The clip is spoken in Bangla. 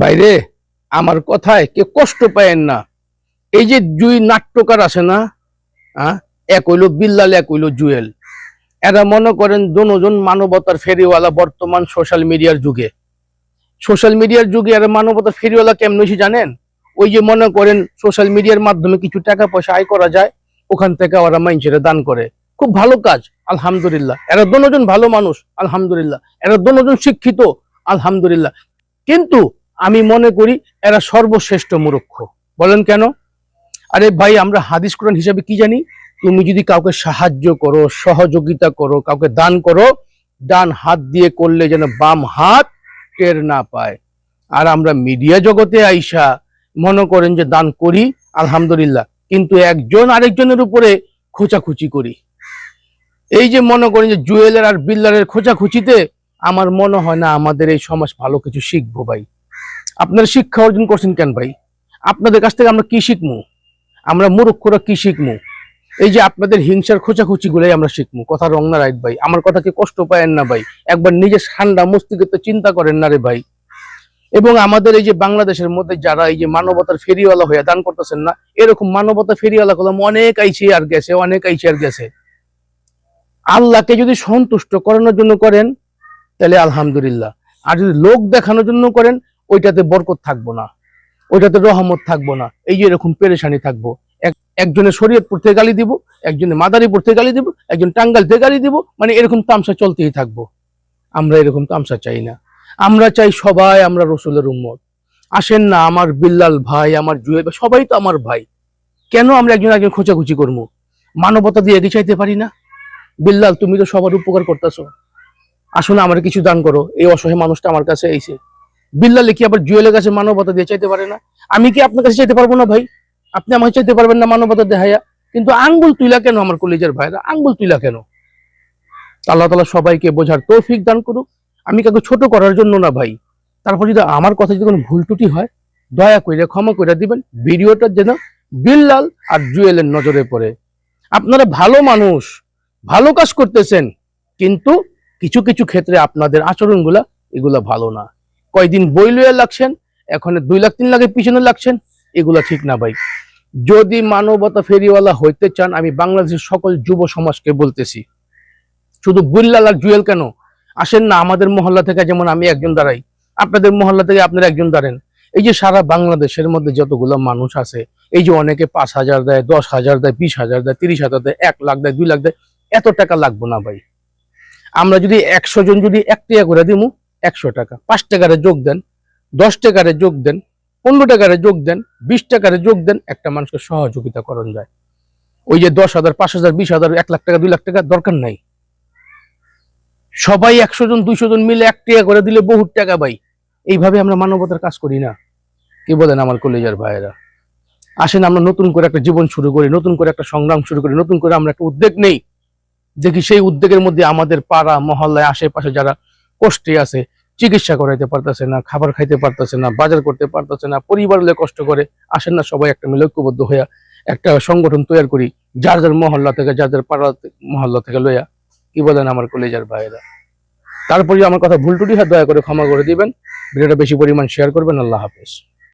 বাইরে, আমার কথায় কে কষ্ট পায়েন না। এই যে দুই নাট্যকার আছে না এক হইল বিল্লাল, এক হইল জুয়েল। এরা মনে করেন দুজন মানবতার ফেরিওয়ালা বর্তমান সোশ্যাল মিডিয়ার যুগে। সোশ্যাল মিডিয়ার যুগে এরা মানবতার ফেরিওয়ালা কেমন হয়েছে জানেন? ওই যে মনে করেন সোশ্যাল মিডিয়ার মাধ্যমে কিছু টাকা পয়সা আয় করা যায়, ওখান থেকে ওরা মাইনছেরে দান করে। খুব ভালো কাজ, আলহামদুলিল্লাহ। এরা দুজন ভালো মানুষ, আলহামদুলিল্লাহ। এরা দুজন শিক্ষিত, আলহামদুলিল্লাহ। কিন্তু আমি মনে করি এরা সর্বশ্রেষ্ঠ মূর্খ বলেন কেন? আরে ভাই, আমরা হাদিস কোরআন হিসাবে কি জানি? তুমি যদি কাউকে সাহায্য করো, সহযোগিতা করো, কাউকে দান করো, ডান হাত দিয়ে করলে যেন বাম হাত টের না পায়। আর আমরা মিডিয়া জগতে আইসা মনে করেন যে দান করি, আলহামদুলিল্লাহ। কিন্তু একজন আরেকজনের উপরে খোঁচাখুচি করি। এই যে মনে করেন যে জুয়েলের আর বিল্লারের খোঁচাখুচিতে আমার মনে হয় না আমাদের এই সমাজ ভালো কিছু শিখব ভাই। আপনারা শিক্ষা অর্জন করছেন কেন ভাই? আপনাদের কাছ থেকে আমরা কি শিখব? আমরা মূর্খরা কি শিখব? এই যে আপনাদের হিংসার খোঁচাখুচি গুলাই আমরা শিখব। কথা রং না রাইট ভাই। আমার কথা কথাকে কষ্ট পায়েন না ভাই। একবার নিজের ঠান্ডা মস্তিষ্কে চিন্তা করেন না রে ভাই। এবং আমাদের এই যে বাংলাদেশের মধ্যে যারা এই যে মানবতার ফেরিওয়ালা হয়ে দান করতেছেন না, এরকম মানবতা ফেরিওয়ালা কলম অনেক আইছে আর গেছে, অনেক আইছে আর গেছে। আল্লাহকে যদি সন্তুষ্ট করানোর জন্য করেন, তাহলে আলহামদুলিল্লাহ। আর যদি লোক দেখানোর জন্য করেন ওইটাতে বরকত থাকব না, ওইটাতে রহমত থাকব না, এই যে এরকম পেরেশানি থাকব। এক একজনের শরীয়তপুর থেকে গালি দিব একজনের মাদারীপুর থেকে গালি দিব, একজন টাঙ্গাইল থেকে গালি দিব মানে এরকম তামসা চলতেই থাকব। আমরা এরকম তামসা চাই না। আমরা চাই সবাই আমরা রসুলের উম্মত। আসেন না আমার বিল্লাল ভাই, আমার জুয়েল ভাই, সবাই তো আমার ভাই। কেন আমরা একজন একজন খোঁচাখুচি করব? মানবতা দিয়ে এগিয়ে চাইতে পারি না? বিল্লাল, তুমি তো সবার উপকার করতেছো। আসুন আমার কিছু দান করো। এই অসহায় মানুষটা আমার কাছে এসে বিল্লালে কি আবার জুয়েলের কাছে মানবতা দিয়ে চাইতে পারে না। আমি কি আপনার কাছে চাইতে পারব না ভাই? আপনি আমাকে চাইতে পারবেন না মানবতা দেখাইয়া কিন্তু আঙ্গুল তুইলা কেন আমার কলেজের ভাইরা? আঙ্গুল তুইলা কেন? আল্লাহ তালা সবাইকে বোঝার তৌফিক দান করুক। আমি কাউকে ছোট করার জন্য না ভাই। তারপর যদি আমার কথা যদি কোনো ভুল ত্রুটি হয়, দয়া করে ক্ষমা করে দিবেন। ভিডিওটা যেন বিল্লাল আর জুয়েলের নজরে পড়ে। আপনারা ভালো মানুষ, ভালো কাজ করতেছেন, কিন্তু কিছু কিছু ক্ষেত্রে আপনাদের আচরণগুলা এগুলা ভালো না। কয়দিন বই লইয়া লাগছেন, এখন দুই লাখ, তিন লাখের পিছনে লাগছেন, এগুলা ঠিক না ভাই। যদি মানবতা ফেরিওয়ালা হইতে চান, আমি বাংলাদেশের সকল যুব সমাজকে বলতেছি, শুধু বিল্লাল আর জুয়েল কেন? আসেন না আমাদের মহল্লা থেকে, যেমন আমি একজন দাঁড়াই, আপনাদের মহল্লা থেকে আপনারা একজন দাঁড়েন। এই যে সারা বাংলাদেশের মধ্যে যতগুলো মানুষ আছে, এই যে অনেকে পাঁচ হাজার দেয়, দশ হাজার দেয়, বিশ হাজার দেয়, তিরিশ হাজার দেয়, এক লাখ দেয়, দুই লাখ দেয়, এত টাকা লাগবো না ভাই। আমরা যদি একশো জন যদি এক টাকা করে দিমু একশো টাকা। পাঁচ টাকারে যোগ দেন, দশ টাকারে যোগ দেন, পনেরো টাকারে যোগ দেন, বিশ টাকারে যোগ দেন, একটা মানুষকে সহযোগিতা করণ যায়। ওই যে দশ হাজার, পাঁচ হাজার, বিশ হাজার, এক লাখ টাকা, দুই লাখ টাকা দরকার নাই। সবাই একশো জন, দুইশো জন মিলে এক টাকা করে দিলে বহুত টাকা ভাই। এইভাবে আমরা মানবতার কাজ করি না। কি বলেন আমার কলেজের ভাইয়েরা? আসেন, আমরা নতুন করে একটা জীবন শুরু করি, নতুন করে একটা সংগ্রাম শুরু করি, নতুন করে আমরা একটা উদ্যোগ নেই। দেখি সেই উদ্যোগের মধ্যে আমাদের পাড়া, মহল্লায়, আশেপাশে যারা কষ্টে আছে, চিকিৎসা করাইতে পারতেছে না, খাবার খাইতে পারতেছে না, বাজার করতে পারতেছে না, পরিবার কষ্ট করে, আসেন না সবাই একটা মিলে ঐক্যবদ্ধ হইয়া একটা সংগঠন তৈরি করি, যার যার মহল্লা থেকে, যার যার পাড়া মহল্লা থেকে লইয়া, কি বলেন আমার কলেজের ভাইয়েরা? তারপরে আমার কথা ভুল টুটি হয়, দয়া করে ক্ষমা করে দিবেন। ভিডিওটা বেশি পরিমাণ শেয়ার করবেন, আল্লাহ হাফেজ।